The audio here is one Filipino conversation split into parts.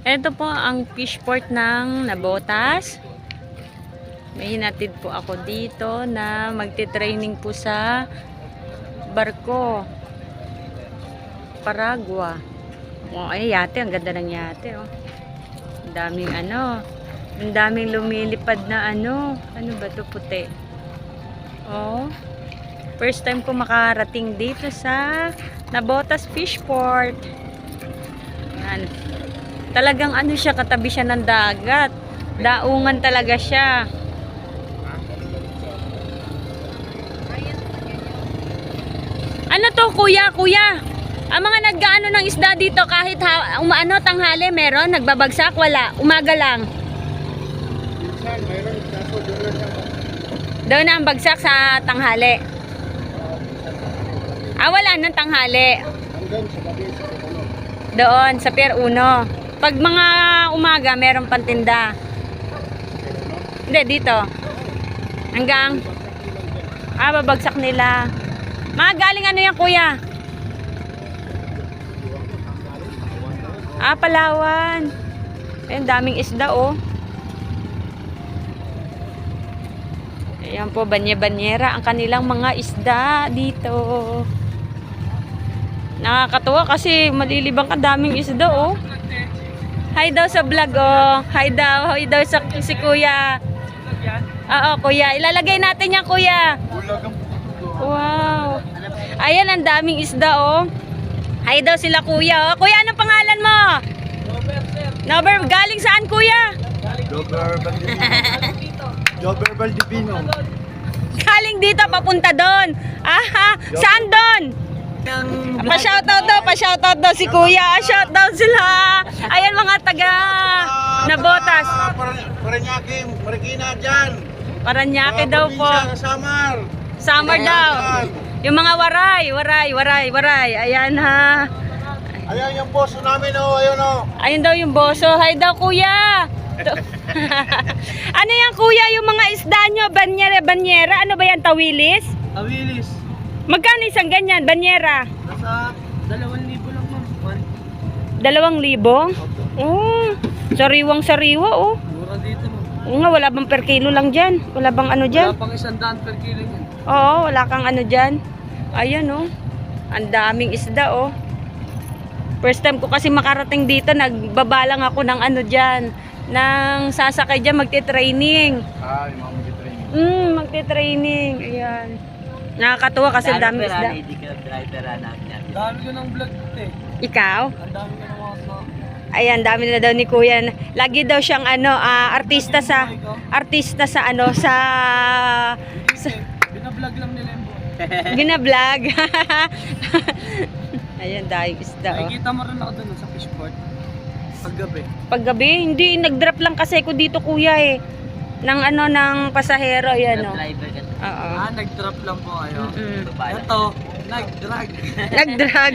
Ito po ang fish port ng Nabotas. May hinatid po ako dito na magte-training po sa barko. Paragua. Oh, ay yate, ang ganda ng yate oh. Ang daming ano, ang daming lumilipad na ano, ano ba to puti? Oh. First time ko makarating dito sa Nabotas Fishport. Yan. Talagang ano siya, katabi siya ng dagat. Daungan talaga siya. Ano to, kuya, kuya? Ang mga naggaano ng isda dito kahit ha, umaano tanghali meron, nagbabagsak, wala. Umaga lang. Minsan, mayroon kaso doon na ang bagsak sa tanghali. Ah, wala nang tanghali. Hanggang sa gabi. Doon, sa Pier 1. Pag mga umaga, meron pantinda. Hindi, dito. Hanggang, ah, babagsak nila. Mga galing ano yan, kuya? Ah, Palawan. Ayun, daming isda, oh. Ayan po, banye-banyera ang kanilang mga isda dito. Nakakatuwa kasi malilibang ka daming isda, oh. Hi daw sa vlog, oh. Hi daw, hi daw sa si kuya. Oo, kuya. Ilalagay natin yan, kuya. Wow. Ayan, ang daming isda, oh. Hi daw sila, kuya, oh. Kuya, anong pangalan mo? Nober, galing saan, kuya? Jobber Valdivino. Jobber Valdivino. Galing dito, papunta doon. Aha, saan doon? Pa-shoutout daw, pa-shoutout daw si kuya. Shoutout sila. Ayan mga taga Nabotas. Par- Paranaque, Marikina dyan. Paranaque daw po. Samar. Summer daw. Yung mga waray, waray, waray, waray. Ayan ha. Ayan yung boss namin oh, ayun oh. Ayun daw yung boso. Hi daw kuya. Ano yan kuya yung mga isda nyo? Banyera, banyera. Ano ba yan? Tawilis? Awilis. Magkano isang ganyan? Banyera? Nasa 2,000 lang ma'am. Dalawang libo? Oh, sariwang sariwa oh. Mura dito ma'am. Oo nga, wala bang per kilo lang dyan? Wala bang ano Wala dyan? pang isang daan per kilo yan. Oo, wala kang ano dyan. Ayan oh. Ang daming isda oh. First time ko kasi makarating dito, nagbabalang ako ng ano dyan. Nang sasakay dyan, magte-training. Ah, yung mga mag-training. Hmm, magte-training. Ayan. Nakakatuwa kasi ang daming isda. Hindi ka driver natin. Dami ko ng vlog dito eh. Ikaw? Ang dami ko ng mga sa... Ayan, dami na daw ni Kuya. Lagi daw siyang ano, ah, artista sa artista sa ano sa, sa Binablog lang nila yung buhay. binablog. Ayan, dahil isda oh. Nakikita mo rin ako dun sa fishport. Paggabi. Paggabi, hindi nag-drop lang kasi ko dito kuya eh. Ng ano ng pasahero, ayan oh. Oo. Ah, nag-drop lang po kayo. Mm-mm. Ito, nag-drag. Nag-drag.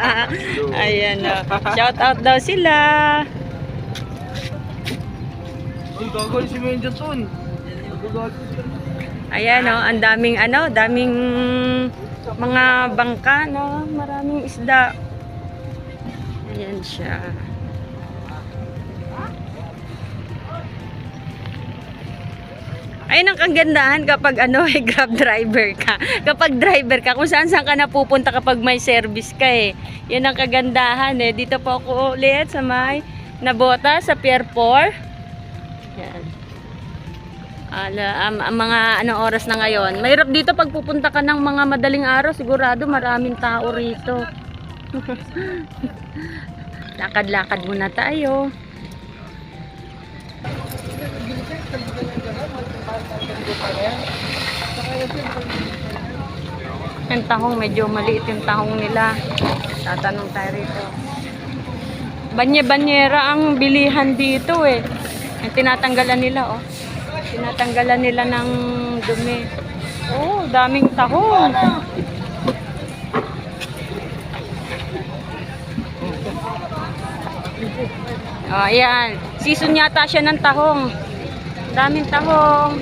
ayan oh. Shout out daw sila. Uy, gagawin si Menjo Tun. Ayan oh, ang daming ano, daming mga bangka no, maraming isda. Ayan siya. Ayun ang kagandahan kapag ano, eh, grab driver ka. Kapag driver ka, kung saan saan ka napupunta kapag may service ka eh. Yan ang kagandahan eh. Dito po ako ulit sa may Nabota sa Pier 4. Yan. Ala, ang mga anong oras na ngayon. Mahirap dito pag pupunta ka ng mga madaling araw, sigurado maraming tao rito. Lakad-lakad muna tayo. Yung tahong, medyo maliit yung tahong nila. Tatanong tayo rito. Banye-banyera ang bilihan dito eh. Yung tinatanggalan nila oh. Tinatanggalan nila ng dumi. Oh, daming tahong. Oh, ayan. Season yata siya ng tahong. Daming tahong.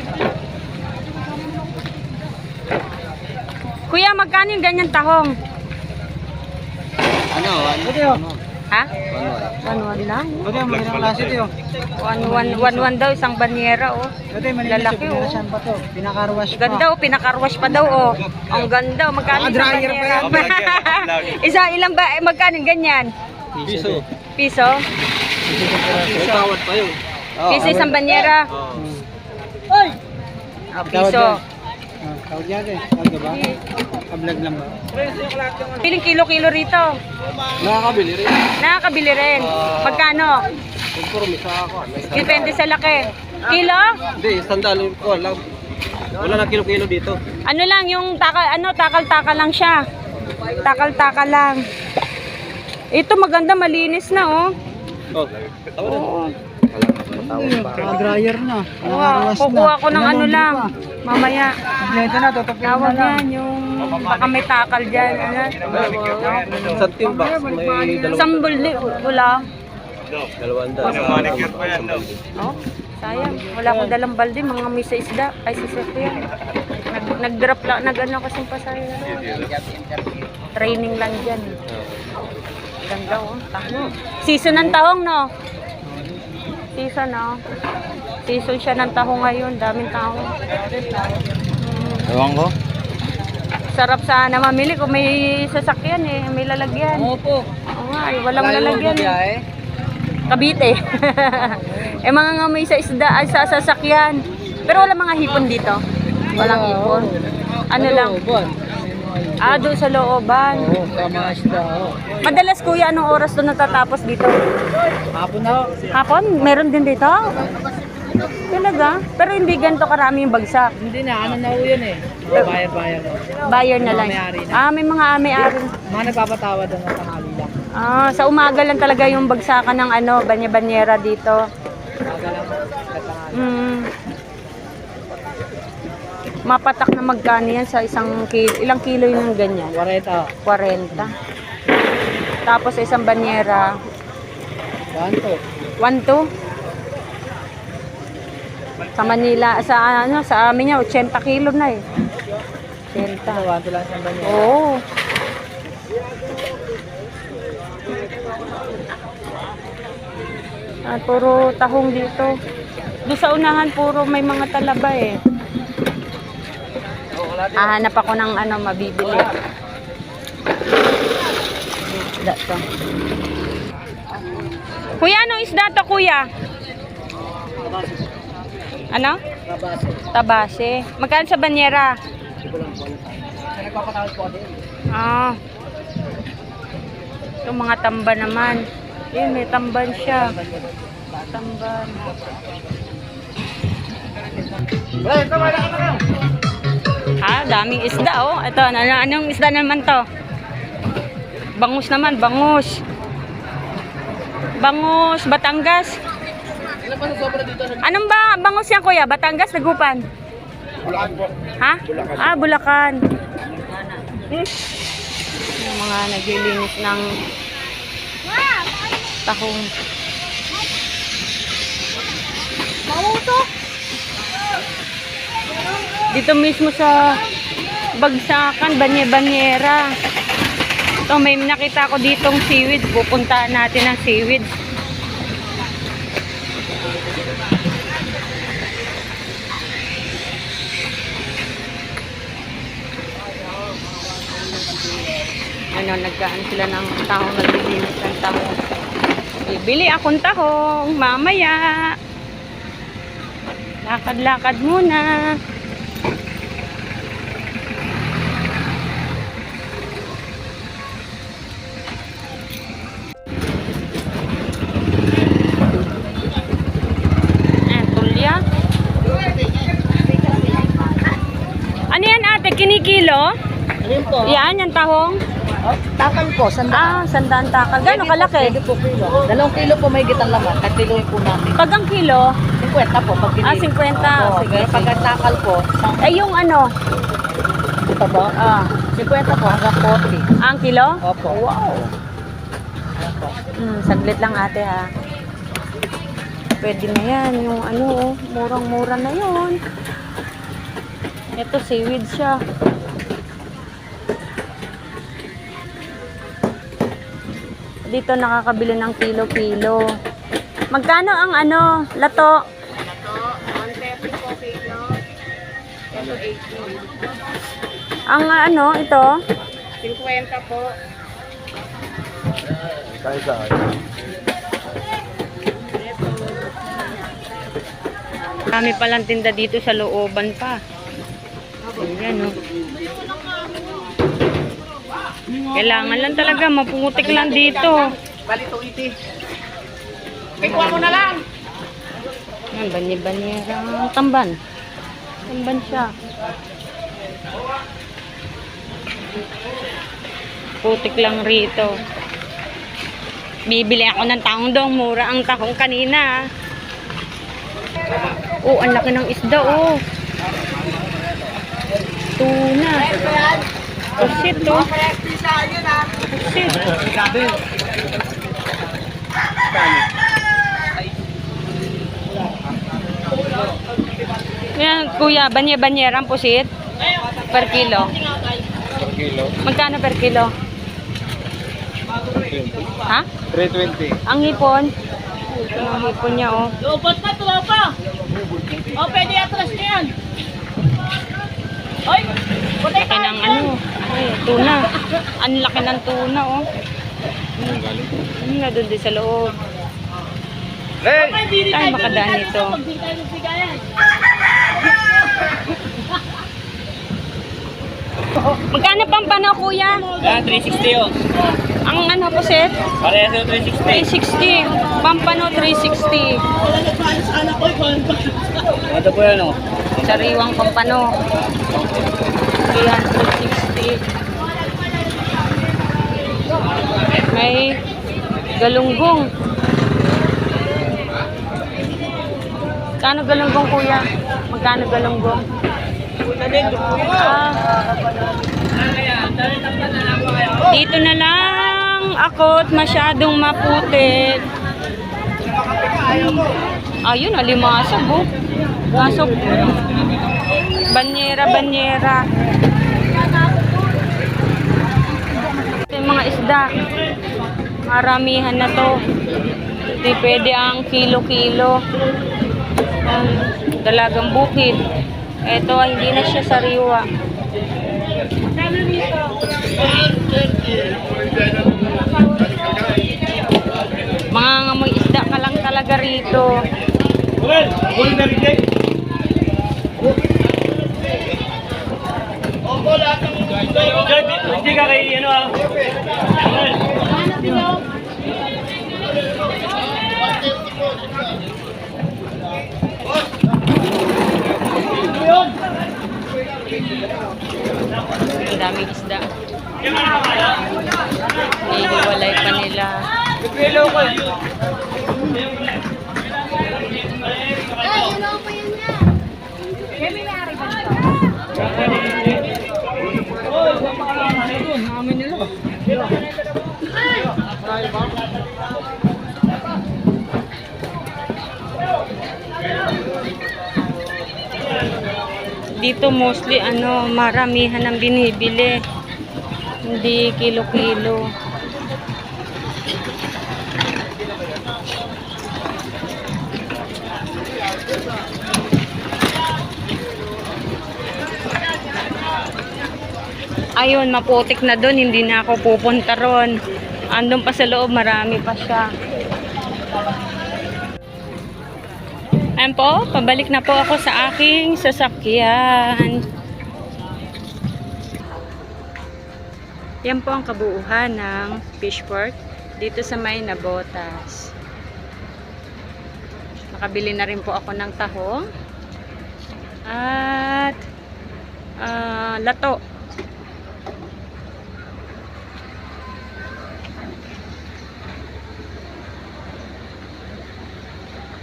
Kuya, magkano yung ganyan tahong? Ano? Ano? ano? Ha? One one lang. Ito yung magandang klase ito yun. One one one one daw isang banyera oh. Malinis Lalaki, oh. pinarasan pa to. Pinakarwash pa. Ganda oh, pinakarwash pa daw oh. Ang ganda oh, magkano Mga isang dryer pa yan. banyera? Isa ilang ba eh, magkano ganyan? Piso. Piso? May tawad pa yun. Piso isang banyera. Ah, piso. Ah, tawad yan eh. Tawad ka ba? Kablog lang ba? Piling kilo-kilo rito. Nakakabili rin. Nakakabili rin. Magkano? Conforme sa ako. Depende sa laki. Kilo? Hindi, sandal ko lang. Wala na kilo-kilo dito. Ano lang yung takal ano takal-takal lang siya. Takal-takal lang. Ito maganda malinis na oh. Oh, tawad na. Oo. Mga dryer na. Kuha, kukuha ko ng ano lang. Mamaya. Ito na, tutupin Tawag yan yung baka may takal dyan. Ano? Sa team box, may dalawang Sambol di wala. dalawang daan. Oh, sayang. Wala akong dalang balde, mga may sa isda. Ay, sasakyan. Nag, nag-drop lang, nag-ano kasi pa sa Training lang dyan. Ganda oh, tahong. Season ng tahong, no? Season, no? Season siya ng tahong ngayon. Daming tahong. Mm, Ewan ko. sarap sana mamili kung may sasakyan eh. May lalagyan. Opo. Oo nga, eh, walang lalagyan. Eh. Cavite. eh mga nga may sa isda, ay sa sasakyan. Pero wala mga hipon dito. Walang hipon. Ano lang? Ah, doon sa looban. Oo, sa mga isda. oo. Madalas kuya, anong oras doon natatapos dito? Hapon na. Hapon? Meron din dito? Talaga? Pero hindi ganito karami yung bagsak. Hindi na, ano na ho yun eh. Mga bayar-bayar. Buyer na lang. May-ari na. Ah, may mga may-ari. Mga nagpapatawa doon ng tanghali lang. Ah, sa umaga lang talaga yung bagsakan ng ano, banya-banyera dito. Umaga lang. sa tanghali. Mm. Mapatak na magkano yan sa isang kilo. Ilang kilo yun ng ganyan? 40. 40. Tapos sa isang banyera, Ganto. 1 Sa Manila, sa ano, sa amin niya 80 kilo na eh. 80. Ganto lang sa banyo. Oo. At puro tahong dito. Doon sa unahan, puro may mga talaba eh. Hahanap ako ng ano, mabibili. Isda. Kuya, anong isda to, kuya? Ano? Kabase. Tabase. Magkano sa banyera? Ah. Ito mga tamba naman. Yun, may tamban siya. Tamban. Ah, daming isda oh. Ito, ano, anong isda naman to? Bangus naman, bangus. Bangus, Batangas. Anong ba bangus yan kuya? Batangas, Dagupan? Ha? Ah, Bulacan. Yung mga naglilinis ng tahong. Dito mismo sa Bagsakan, Banye-Banyera. Ito, may nakita ko ditong seaweed. Pupuntaan natin ang seaweed. ano, nagkaan sila ng tahong naglilinis ng tahong. Bibili akong tahong mamaya. Lakad-lakad muna. Po. Yan, yung tahong? Takal po, sandaan. Ah, sandaan takal. Gano'ng kalaki? po kilo. Dalawang kilo po may gitang laman. Katiloy po namin. Pag ang kilo, 50 po pag ah, 50. Oo, Sige, pero pag sige. ang takal po, Eh, yung ano, ito ba? ah, 50 po hanggang 40. ang kilo? Opo. Wow. Hmm, saglit lang ate ha. Pwede na yan. Yung ano, oh, murang-mura na yun. Ito, seaweed siya. Dito nakakabili ng kilo-kilo. Magkano ang ano, lato? Ang ano, ito? 50 po. Kaya sa Kami palang tinda dito sa looban pa. Ayan, oh. Kailangan lang talaga, maputik lang dito. Bali 280. Ay, kuha mo na lang. Yan, bani-banierang tamban. Tamban siya. Putik lang rito. Bibili ako ng tahong dong. Mura ang tahong kanina. Oh, ang laki ng isda, oh. Tuna. Pusit, oh. Pusit. Yan, kuya, banya-banyerang pusit. Per kilo. Per kilo. Magkano per kilo? Ha? 320. Ang hipon? Ang hipon niya, oh. Lupot na, tropa. O, pwede atras niya yan. Oy, Laki ng ano, ay, tuna. Ang laki ng tuna, oh. Ano na doon din sa loob. Hey! Ay, makadaan ito. Pag di tayo magbigayan. Magkano pampano, kuya? Ah, 360 oh. Ang ano po, set? Parehas yung 360. 360. Pampano, 360. Wala nagpaano sa anak ko, ikaw ang Ano po yan oh? Sariwang pampano. 360. May galunggong. Kano galunggong kuya? Magkano galunggong? Ah. Dito na lang ako at masyadong maputi. Ayun, alimasag oh. Kaso, banyera, banyera. Ito yung mga isda. Maramihan na to. Hindi pwede ang kilo-kilo. Ang dalagang bukid. Ito, hindi na siya sariwa. Mga ngamoy isda ka lang talaga rito. Hindi ka kay ano ah. Ang daming isda. Hinihiwalay pa nila. Pilo ko. Dito mostly ano, maramihan ang binibili. Hindi kilo-kilo. Ayun, maputik na doon. Hindi na ako pupunta ron. Andun pa sa loob, marami pa siya. Ayan po, pabalik na po ako sa aking sasakyan. Yan po ang kabuuhan ng fishport dito sa may Nabotas. Nakabili na rin po ako ng tahong at ah, lato.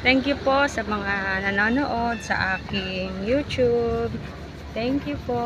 Thank you po sa mga nanonood sa aking YouTube. Thank you po.